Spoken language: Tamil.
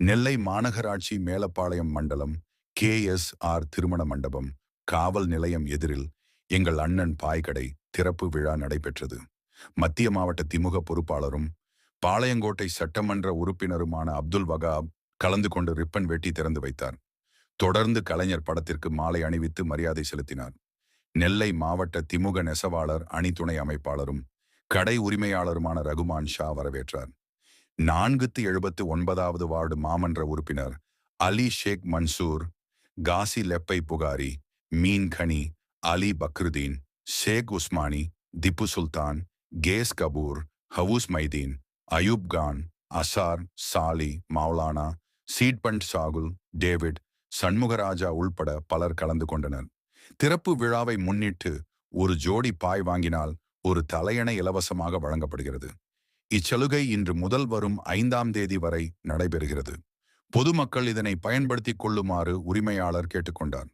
நெல்லை மாநகராட்சி மேலப்பாளையம் மண்டலம் கே எஸ் ஆர் திருமண மண்டபம் காவல் நிலையம் எதிரில் எங்கள் அண்ணன் பாய்கடை திறப்பு விழா நடைபெற்றது. மத்திய மாவட்ட திமுக பொறுப்பாளரும் பாளையங்கோட்டை சட்டமன்ற உறுப்பினருமான அப்துல் வகாப் கலந்து கொண்டு ரிப்பன் வெட்டி திறந்து வைத்தார். தொடர்ந்து கலைஞர் படத்திற்கு மாலை அணிவித்து மரியாதை செலுத்தினார். நெல்லை மாவட்ட திமுக நெசவாளர் அணித்துணை அமைப்பாளரும் கடை உரிமையாளருமான ரகுமான் ஷா வரவேற்றார். நான்குத்து எழுபத்து ஒன்பதாவது வார்டு மாமன்ற உறுப்பினர் அலி ஷேக் மன்சூர் காசி லெப்பை புகாரி மீன் கனி அலி பக்ருதீன் ஷேக் உஸ்மானி திப்பு சுல்தான் கேஸ் Kapoor ஹவூஸ் Mydeen Ayub Khan Azhar Sali Maulana chit fund Shahul David Shanmugaraja உள்பட பலர் கலந்து கொண்டனர். திறப்பு விழாவை முன்னிட்டு ஒரு ஜோடி பாய் வாங்கினால் ஒரு தலையணை இலவசமாக வழங்கப்படுகிறது. இச்சலுகை இன்று முதல் வரும் ஐந்தாம் தேதி வரை நடைபெறுகிறது. பொதுமக்கள் இதனை பயன்படுத்திக் கொள்ளுமாறு உரிமையாளர் கேட்டுக்கொண்டார்.